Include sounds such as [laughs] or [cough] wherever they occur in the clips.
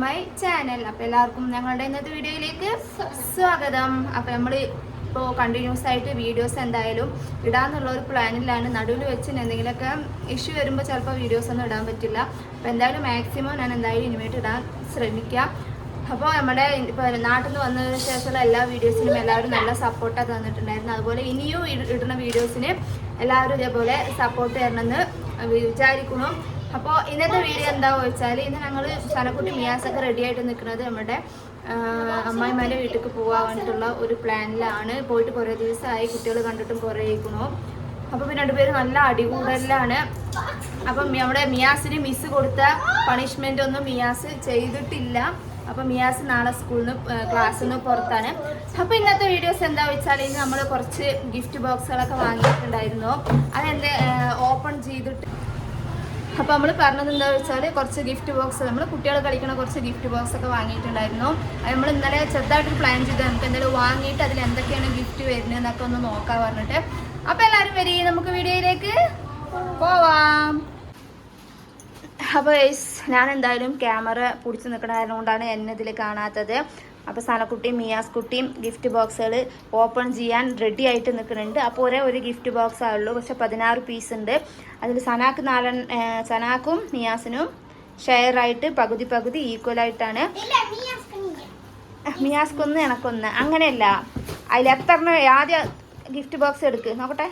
My channel. അപ്പോൾ എല്ലാവർക്കും ഞങ്ങളുടെ ഇന്നത്തെ വീഡിയോയിലേക്ക് സ്വാഗതം. അപ്പോൾ നമ്മൾ ഇപ്പോൾ കണ്ടിന്യൂസ് ആയിട്ട് വീഡിയോസ് എന്തായാലും ഇടാന്നുള്ള ഒരു പ്ലാനിലാണ്. നടുവിൽ വെച്ച് എന്തെങ്കിലുമൊക്കെ ഇഷ്യൂ വരുമ്പോൾ ചിലപ്പോൾ വീഡിയോസ് ഒന്നും ഇടാൻ പറ്റില്ല. അപ്പോൾ എന്തായാലും മാക്സിമം ഞാൻ എന്തായാലും ഇനിമേറ്റ് ഇടാൻ ശ്രമിക്കാം. അപ്പോൾ നമ്മുടെ ഇപ്പോൾ നാട്ടിൽ നിന്ന് വന്നതിന് ശേഷമുള്ള എല്ലാ വീഡിയോസിനും എല്ലാവരും നല്ല സപ്പോർട്ടാണ് തന്നിട്ടുണ്ടായിരുന്നു. അതുപോലെ ഇനിയും ഇടുന്ന വീഡിയോസിന് എല്ലാവരും ഇതേപോലെ സപ്പോർട്ട് തരണമെന്ന് വിചാരിക്കുന്നു. അപ്പോൾ ഇന്നത്തെ വീഡിയോ എന്താണെന്ന് വെച്ചാൽ ഇന്ന് ഞങ്ങൾ സ്ഥലക്കുട്ടി മിയാസൊക്കെ റെഡി ആയിട്ട് നിൽക്കുന്നത് നമ്മുടെ അമ്മായിമാരെ വീട്ടിലേക്ക് പോകാൻ വേണ്ടിയിട്ടുള്ള ഒരു പ്ലാനിലാണ് പോയിട്ട് കുറേ ദിവസമായി കുട്ടികൾ കണ്ടിട്ടും കുറേ ഇരിക്കണു അപ്പോൾ പിന്നെ രണ്ടുപേരും നല്ല അടികൂടലാണ് അപ്പം നമ്മുടെ മിയാസിന് മിസ് കൊടുത്ത പണിഷ്മെന്റ് ഒന്നും മിയാസ് ചെയ്തിട്ടില്ല. അപ്പം മിയാസ് നാളെ സ്കൂളിൽ നിന്ന് ക്ലാസ്സിൽ നിന്ന് പുറത്താണ്. അപ്പോൾ ഇന്നത്തെ വീഡിയോസ് എന്താ വെച്ചാൽ ഇന്ന് നമ്മൾ കുറച്ച് ഗിഫ്റ്റ് ബോക്സുകളൊക്കെ വാങ്ങിയിട്ടുണ്ടായിരുന്നു. അതെന്ത് ഓപ്പൺ ചെയ്തിട്ട് അപ്പോൾ നമ്മൾ പറഞ്ഞത് എന്താ വെച്ചാൽ കുറച്ച് ഗിഫ്റ്റ് ബോക്സ് നമ്മൾ കുട്ടികൾ കളിക്കുന്ന കുറച്ച് ഗിഫ്റ്റ് ബോക്സ് ഒക്കെ വാങ്ങിയിട്ടുണ്ടായിരുന്നു. നമ്മൾ ഇന്നലെ ചെറുതായിട്ടൊരു പ്ലാൻ ചെയ്ത്. നമുക്ക് എന്തായാലും വാങ്ങിയിട്ട് അതിൽ എന്തൊക്കെയാണ് ഗിഫ്റ്റ് വരുന്നത് എന്നൊക്കെ ഒന്ന് നോക്കാൻ പറഞ്ഞിട്ട്. അപ്പോൾ എല്ലാവരും വരി നമുക്ക് വീഡിയോയിലേക്ക് പോവാം. അപ്പോൾ ഞാൻ എന്തായാലും ക്യാമറ പിടിച്ച് നിൽക്കണ കൊണ്ടാണ് എന്നെ ഇതിൽ കാണാത്തത്. അപ്പോൾ സനക്കുട്ടിയും മിയാസ് കുട്ടിയും ഗിഫ്റ്റ് ബോക്സുകൾ ഓപ്പൺ ചെയ്യാൻ റെഡി ആയിട്ട് നിൽക്കുന്നുണ്ട്. അപ്പോൾ ഒരേ ഒരു ഗിഫ്റ്റ് ബോക്സ് ആയുള്ളൂ പക്ഷെ പതിനാറ് പീസ് ഉണ്ട്. അതിൽ സനാക്ക് നാലൻ സനാക്കും മിയാസിനും ഷെയർ ആയിട്ട് പകുതി പകുതി ഈക്വൽ ആയിട്ടാണ്. മിയാസ്ക്കൊന്ന് എനക്കൊന്ന്. അങ്ങനെയല്ല. അതിൽ എത്ര ആദ്യ ആദ്യം ഗിഫ്റ്റ് ബോക്സ് എടുക്ക്. നോക്കട്ടെ.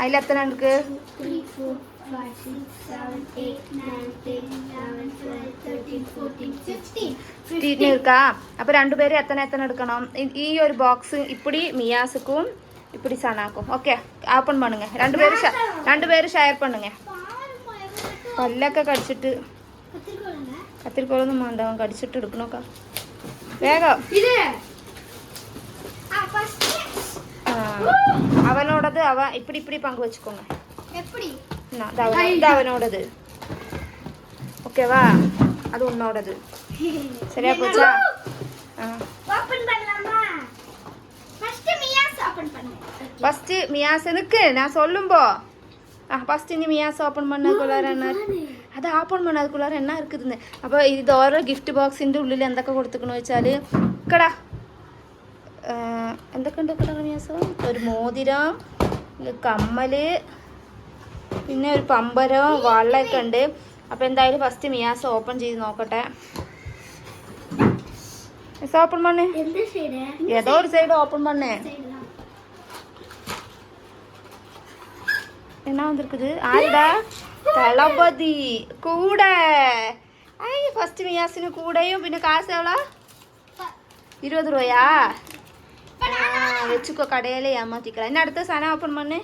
അതിൽ എത്ര എടുക്ക്? അപ്പൊ രണ്ടുപേരും എത്തന എത്തന എടുക്കണം. ഈ ഒരു ബോക്സ് ഇപ്പടി മിയാസുക്കും ഇപ്പടി സണാക്കും ഓക്കെ ഓപ്പൺ പണുങ്ങ. രണ്ടുപേരും രണ്ടുപേരും ഷെയർ പണുങ്ങ. പല്ലൊക്കെ കടിച്ചിട്ട് കത്തിരിക്കോളൊന്നും വേണ്ടാവും കടിച്ചിട്ട് എടുക്കണോക്ക. വേഗം. അവനോടത് അവ ഇപ്പടി ഇപ്പടി പങ്കുവെച്ചുക്കോങ്ങ. എന്നാ, ഇത് അവനോ- ഇത് അവനോടത് ஓகேவா அது உன்னோடது சரியா போச்சா ஆ ஓபன் பண்ணலாமா ஃபர்ஸ்ட் மியாஸ் ஓபன் பண்ணு ஃபர்ஸ்ட் மியாஸ் எனக்கு நான் சொல்லும்போ ஆ ஃபர்ஸ்ட் இனி மியாஸ் ஓப்பன் பண்ணதுக்குள்ளார என்ன അത് ഓപ്പൺ பண்ணதுக்குள்ளார என்ன இருக்குதுன்னு അപ്പോൾ ഇത് ഓരോ ഗിഫ്റ്റ് ബോക്സിൻ്റെ ഉള്ളിൽ എന്തൊക്കെ കൊടുത്തിക്കണെന്ന് വെച്ചാൽ കടാ എന്തൊക്കെ ഉണ്ട് കടാ മിയാസ് ഒരു മോതിരം ഒരു കമ്മല് പിന്നെ ഒരു പമ്പരവും വാളിലൊക്കെ ഉണ്ട്. അപ്പോൾ എന്തായാലും ഫസ്റ്റ് മിയാസ് ഓപ്പൺ ചെയ്ത് നോക്കട്ടെ. ഓപ്പൺ പണ്ണേ ഏതോ ഒരു സൈഡ് ഓപ്പൺ പണ്ണേ என்ன வந்திருக்குது ஆடா தளபதி கூட ஐ ஃபர்ஸ்ட் மியாசினு கூடையும் பின்ன காசு எவ்வளோ இருபது ரூபாயா வச்சுக்கோ கடையில ஏமாத்திக்கலாம் என்ன அடுத்த சனம் ஓப்பன் பண்ணு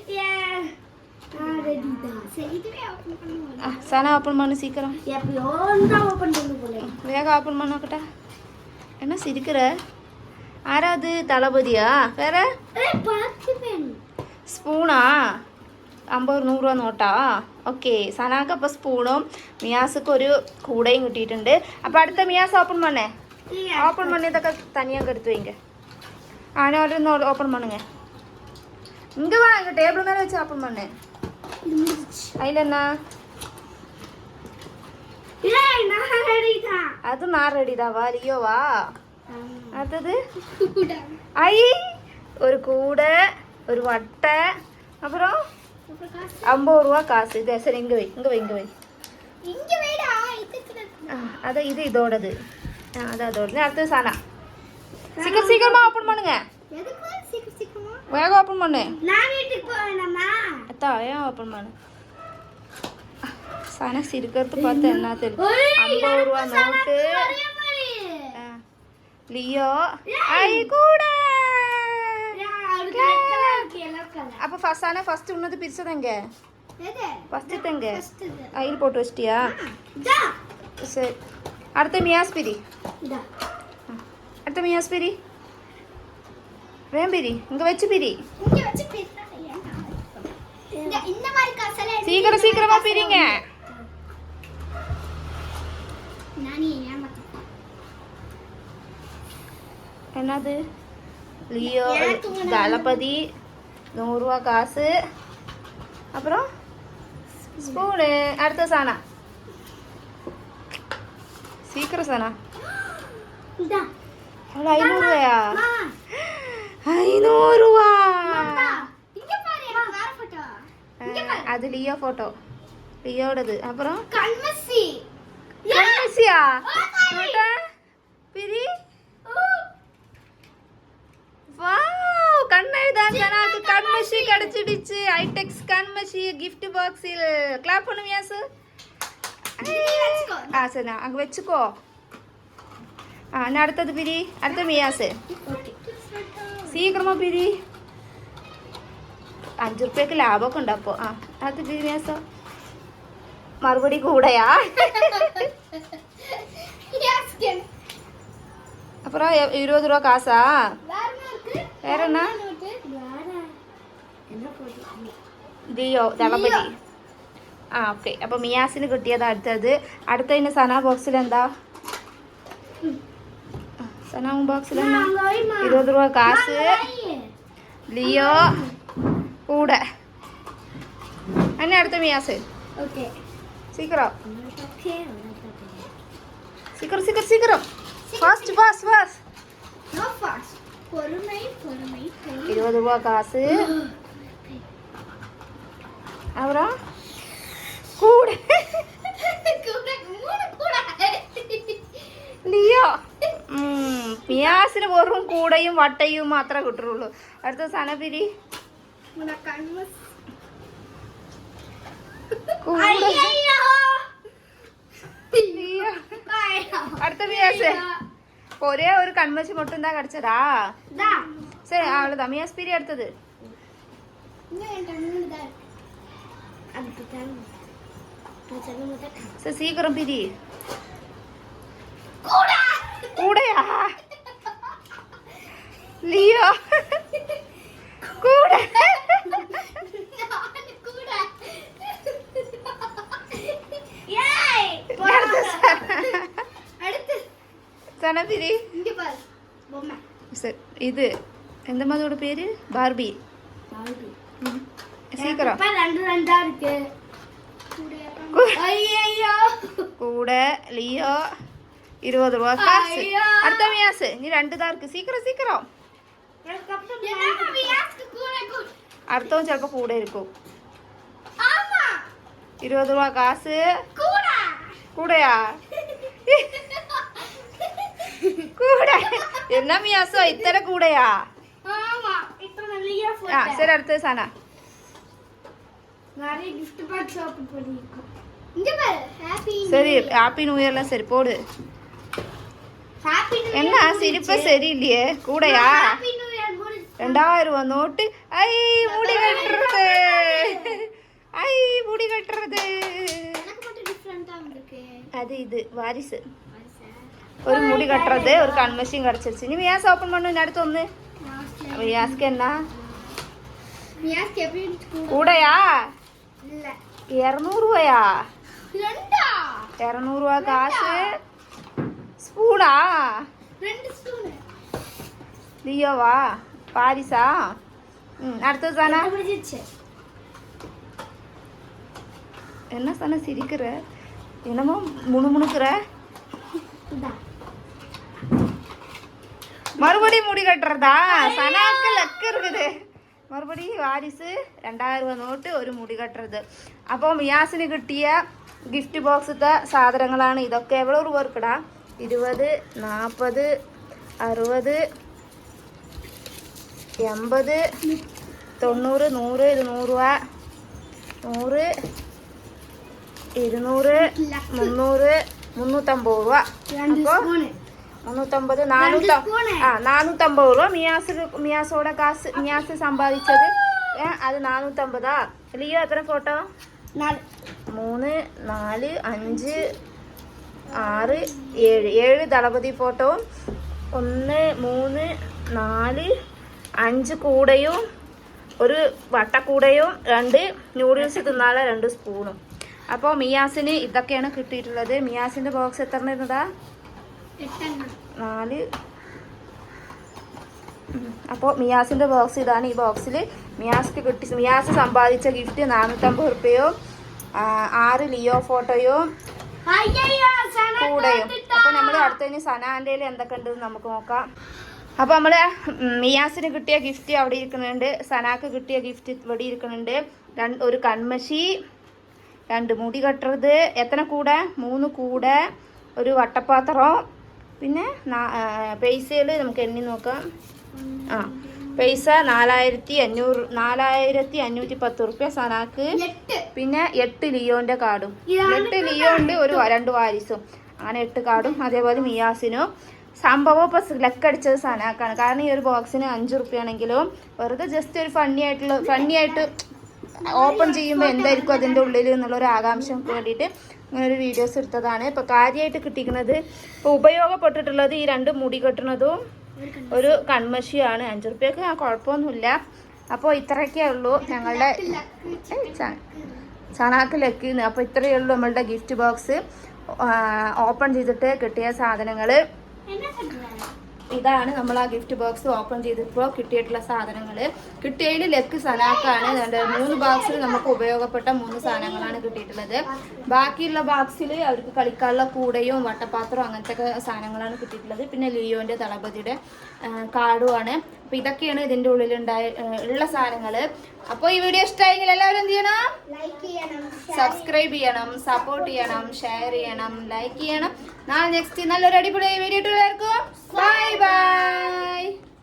ரெடி தான் சரி இதுவே ஓபன் பண்ணுவோம் ஆ, சனா ஓப்பன் பண்ணு சீக்கிரம் எப்பயோ தான் ஓபன் பண்ணு போல வேக ஓப்பன் பண்ணக்கட்டா என்ன சிரிக்கிற ஆறாவது தளபதியா வேற ஏய் பார்த்து வேணும் സ്പൂണാ അമ്പത് നൂറ് രൂപ നോട്ടാ ഓക്കെ സനാക്ക് അപ്പോൾ സ്പൂണും മിയാസക്ക് ഒരു കൂടയും കിട്ടിയിട്ടുണ്ട് അപ്പോൾ അടുത്ത മിയാസ് ഓപ്പൺ പണ്ണേ ഓപ്പൺ பண்ணதக்க தனியாக எடுத்து வைங்க ஆனால் இன்னொரு ஓப்பன் பண்ணுங்க இங்கே வா இங்கே டேபிள் மேலே வச்சு ஓப்பன் ஐலண்ணா அது நான் ரெடிதாவா லியோவா அடுத்தது? ஐ ஒரு கூடை ஒரு வட்டை அப்புறம் ஐம்பது ரூபா காசு. இது சரி இங்கே வை இங்கே வை இங்கே வை. அதான் இது இதோடது. அதான் அதோடது அடுத்தது சானா சீக்கிரம் சீக்கிரமாக ஓப்பன் பண்ணுங்க. வேகம் ஓப்பன் பண்ணு. કરતા આવ્યા હો પણ મને સાને સિરકરતું પતે ના તેલ અંબોરવા નોટ ലിയോ അപ്പൊ ഫസാന ഫസ്റ്റ് ഉണ്ണത് പിരിച്ചതെങ്ക? ഫസ്റ്റ് തെങ്ക അതിൽ പോട്ട് വെച്ചിട്ടിയാ? ശരി. അടുത്ത മിയാസ്പിരി. അടുത്ത മിയാസ്പിരി. വേം പിരി. ഇങ്ങ വെച്ച് പിരി. சீக்கிரம் சீக்கிரமா பிரிங்க. என்னது? லியோ தளபதி நூறுரூவா காசு. அப்புறம் ஸ்பூனு. அடுத்த சானா சீக்கிரம் சானா ஐநூறுவாயா? ஐநூறுவா. அது லியோ ஃபோட்டோ லியோடது. அப்புறம்? கண்மசி கண்மசியா பிரி. வாவ் கண்ணெழுதான் ஜனாக்கு கண்மசி கிடைச்சிடுச்சு. ஐடெக்ஸ் கண்மசி கிஃப்ட் பாக்ஸில் கிளாப் பண்ணுவியா சார் ஆ நான் அங்கே வச்சுக்கோ. ஆ நான் அடுத்தது பிரி. அடுத்த மியாசு சீக்கிரமா பிரி. അഞ്ചു റുപ്യക്ക് ലാഭമൊക്കെ ഉണ്ട് അപ്പോൾ ആ അത് പിരി മിയാസോ മറുപടി കൂടെയാ யாஸ்கன் அப்புறம் எ- இருபது ரூபா காசா வேற என்ன இருக்கு வேற என்ன நோட்டு வேற என்ன போட்டு ലിയോ ദളപതി ആ ഓക്കെ അപ്പോൾ മിയാസിന് കിട്ടിയത് അടുത്തത് അടുത്തതിന് സന ബോക്സിൽ എന്താ ആ, സന ബോക്സിൽ എന്താ ഇരുപത് രൂപ കാസ് ലിയോ കൂടെ എന്നെ അടുത്ത മിയാസ് സീക്കറോ സീക്കർ സീക്കർ സീക്കറും ഫാസ്റ്റ് ഫാസ്റ്റ് ഫാസ്റ്റ് ഇരുപത് രൂപ കാസ് അവരോ കൂടെ ലിയോ പിയാസിന് വെറും കൂടയും വട്ടയും മാത്രമേ കിട്ടുള്ളൂ അടുത്ത സനപിരി Muna ஒரே ஒரு கண்மச்சி மட்டும் தான் கிடைச்சதா சரி அவ்வளோதான் மியாஸ் பிரி எடுத்தது சரி சீக்கிரம் பிரி கூடயா லியோ கூட சனபிரி இங்க பாரு பொம்மை. சரி இது எந்த மாதிரியோட பேரு? பார்பி. சீக்கிரம். ரெண்டு ரெண்டா இருக்கு. கூட லியோ இருபது ரூபா காசு. அடுத்த மியாசு நீ ரெண்டு தான் இருக்கு. சீக்கிரம் சீக்கிரம். அடுத்தவன் சிலப்போ கூட இருக்கும். ஆமா. இருபது ரூபா காசு. கூட. கூடையா? [laughs] சரி அடுத்தது சானா நிறைய gift box ஓபன் பண்ணிருக்கோம் இங்க பாரு ஹாப்பி சரி ஹாப்பி நியூ இயர்லாம் சரி போடு ஹாப்பி நியூ என்ன சிரிப்ப சரியில்லையே கூடையா ஹாப்பி நியூ இயர் முடிச்சு ரெண்டாயிரம் ரூபா நோட்டு ஐ முடி கட்டுறது ஐ முடி கட்டுறது எனக்கு மட்டும் டிஃபரெண்டா வந்திருக்கு அது இது வாரிசு ഒരു മുടി കട്ടറത് ഒരു കൺമഷീൻ കടച്ചു ഇനി മിയാസ് ഓപ്പൺ പണ്ണു ഇന്നടുത്ത് ഒന്ന് മിയാസ്ക്ക് എന്നാ കൂടെയാ ഇരുന്നൂറ് രൂപയാ ഇരുന്നൂറ് രൂപ കാശ് സ്പൂണാ ലിയോവാ പാരിസാ അടുത്ത സാധന என்ன சாணம் சிரிக்கிற என்னமோ முணுமுணுக்கிற மறுபடியும் முடி கட்டுறதா சனாக்கு லக்கு இருக்குது மறுபடியும் வாரிசு ரெண்டாயிரம் രൂപ നോട്ട് ഒരു മുടി കെട്ടരുത് അപ്പോൾ മിയാസിന് കിട്ടിയ ഗിഫ്റ്റ് ബോക്സത്തെ സാധനങ്ങളാണ് ഇതൊക്കെ എവിടെ രൂപ ഇരിക്കടാ ഇരുപത് നാൽപ്പത് അറുപത് എൺപത് തൊണ്ണൂറ് നൂറ് ഇത് നൂറ് രൂപ നൂറ് ഇരുന്നൂറ് മുന്നൂറ് മുന്നൂറ്റമ്പത് രൂപ രണ്ട് അപ്പോൾ സ്പൂണ് മുന്നൂറ്റമ്പത് നാനൂറ്റ. ആ നാനൂറ്റമ്പത് രൂപ മിയാസ് മിയാസോടെ കാസ് മിയാസ് സമ്പാദിച്ചത്. അത് നാനൂറ്റമ്പതാ. ലിയോ എത്ര ഫോട്ടോ? മൂന്ന് നാല് അഞ്ച് ആറ് ഏഴ്. ഏഴ് ദളപതി ഫോട്ടോവും. ഒന്ന് മൂന്ന് നാല് അഞ്ച് കൂടയും. ഒരു വട്ടക്കൂടയും. രണ്ട് നൂഡിൽസ് തിന്നാളെ രണ്ട് സ്പൂണും. അപ്പോൾ മിയാസിന് ഇതൊക്കെയാണ് കിട്ടിയിട്ടുള്ളത്. മിയാസിന്റെ ബോക്സ് എത്ര ഇരുന്നതാ നാല്. അപ്പോൾ മിയാസിന്റെ ബോക്സ് ഇതാണ്. ഈ ബോക്സിൽ മിയാസ്ക്ക് കിട്ടി. മിയാസ് സമ്പാദിച്ച ഗിഫ്റ്റ് നാനൂറ്റമ്പത് റുപ്യയോ ആറ് ലിയോ ഫോട്ടോയോ കൂടെയും? അപ്പോൾ അപ്പൊ നമ്മൾ അടുത്തതിന് സനാന്റെ എന്തൊക്കെ ഉണ്ടെന്ന് നമുക്ക് നോക്കാം. അപ്പോൾ നമ്മൾ മിയാസിന് കിട്ടിയ ഗിഫ്റ്റ് അവിടെ ഇരിക്കുന്നുണ്ട്. സനാക്ക് കിട്ടിയ ഗിഫ്റ്റ് ഇവിടെ ഇരിക്കുന്നുണ്ട്. രണ്ട് ഒരു കൺമഷി രണ്ട് മുടി കട്ടറത് എത്ര കൂടെ? മൂന്ന് കൂടെ ഒരു വട്ടപ്പാത്രം പിന്നെ പൈസയിൽ നമുക്ക് എണ്ണി നോക്കാം. ആ പൈസ നാലായിരത്തി അഞ്ഞൂറ് നാലായിരത്തി അഞ്ഞൂറ്റി പത്ത് റുപ്യ സനാക്ക്. പിന്നെ എട്ട് ലിയോന്റെ കാർഡും. എട്ട് ലിയോണ്ട് ഒരു രണ്ട് വാരിസും. അങ്ങനെ എട്ട് കാർഡും അതേപോലെ മിയാസിനും. സംഭവം ഇപ്പൊ ലക്ക് അടിച്ചത് സനാക്കാണ്. കാരണം ഈ ഒരു ബോക്സിന് അഞ്ച് റുപ്യാണെങ്കിലും വെറുതെ ജസ്റ്റ് ഒരു ഫണ്ണി ആയിട്ടുള്ള ഫണ്ണി ആയിട്ട് ഓപ്പൺ ചെയ്യുമ്പോൾ എന്തായിരിക്കും അതിന്റെ ഉള്ളിൽ എന്നുള്ള ഒരു ആകാംക്ഷക്ക് വേണ്ടിയിട്ട് ഇങ്ങനെ ഒരു വീഡിയോസ് എടുത്തതാണ്. ഇപ്പൊ കാര്യമായിട്ട് കിട്ടിക്കുന്നത് ഇപ്പൊ ഉപയോഗപ്പെട്ടിട്ടുള്ളത് ഈ രണ്ട് മുടി കെട്ടുന്നതും ഒരു കൺമഷിയാണ്. അഞ്ച് റുപ്യക്ക് ആ കുഴപ്പമൊന്നുമില്ല. അപ്പോൾ ഇത്രയൊക്കെ ഉള്ളൂ ഞങ്ങളുടെ ചണാക്ക് ലക്കിന്ന്. അപ്പോൾ ഇത്രയേ ഉള്ളൂ നമ്മളുടെ ഗിഫ്റ്റ് ബോക്സ് ഓപ്പൺ ചെയ്തിട്ട് കിട്ടിയ സാധനങ്ങൾ ഇതാണ് നമ്മൾ ആ ഗിഫ്റ്റ് ബോക്സ് ഓപ്പൺ ചെയ്തപ്പോൾ കിട്ടിയിട്ടുള്ള സാധനങ്ങൾ കിട്ടിയതിൽ ലക്ക് സനാക്കാണ് മൂന്ന് ബോക്സിൽ നമുക്ക് ഉപയോഗപ്പെട്ട മൂന്ന് സാധനങ്ങളാണ് കിട്ടിയിട്ടുള്ളത്. ബാക്കിയുള്ള ബോക്സിൽ അവർക്ക് കളിക്കാനുള്ള കൂടയും വട്ടപ്പാത്രവും അങ്ങനത്തെ സാധനങ്ങളാണ് കിട്ടിയിട്ടുള്ളത്. പിന്നെ ലിയോന്റെ തളപതിയുടെ കാർഡുമാണ് അപ്പൊ ഇതൊക്കെയാണ് ഇതിന്റെ ഉള്ളിൽ ഉണ്ടായ ഉള്ള സാധനങ്ങൾ അപ്പോൾ ഈ വീഡിയോ ഇഷ്ടമായെങ്കിൽ എല്ലാവരും എന്ത് ചെയ്യണം? ലൈക്ക് ചെയ്യണം സബ്സ്ക്രൈബ് ചെയ്യണം സപ്പോർട്ട് ചെയ്യണം ഷെയർ ചെയ്യണം ലൈക്ക് ചെയ്യണം. നാളെ നെക്സ്റ്റ് നല്ലൊരു അടിപൊളി വീഡിയോ ഇട്ട് എല്ലാവർക്കും. Bye bye